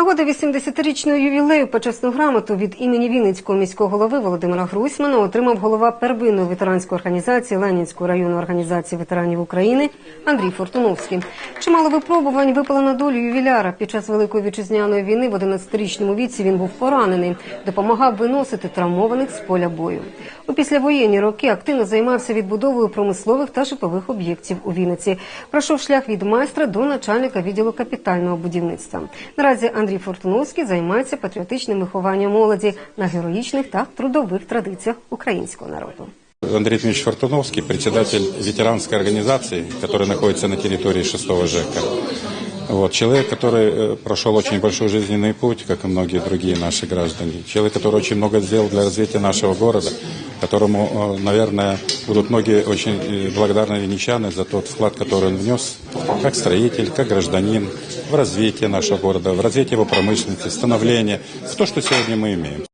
нагоди 80-річного ювілею почесну грамоту від імені Вінницького міського голови Володимира Гройсмана отримав голова первинної ветеранської організації Ленінської районної організації ветеранів України Андрій Фортуновський. Чимало випробувань випало на долю ювіляра. Під час великої вітчизняної війни в 11-річному віці він був поранений, допомагав виносити травмованих з поля бою. У післявоєнні роки активно займався відбудовою промислових та житлових об'єктів у Вінниці. Пройшов шлях від майстра до начальника відділу капітального будівництва. Наразі Андрій Фортуновський займається патріотичним вихованням молоді на героїчних та трудових традиціях українського народу. Андрей Дмитриевич Фортуновский, председатель ветеранской организации, которая находится на территории 6 ЖЭКа. Вот, человек, который э, прошел очень большой жизненный путь, как и многие другие наши граждане. Человек, который очень много сделал для развития нашего города, Которому, э, наверное, будут многие очень э, благодарны венечаны за тот вклад, который он внес, как строитель, как гражданин, в развитие нашего города, в развитие его промышленности, становление, в то, что сегодня мы имеем.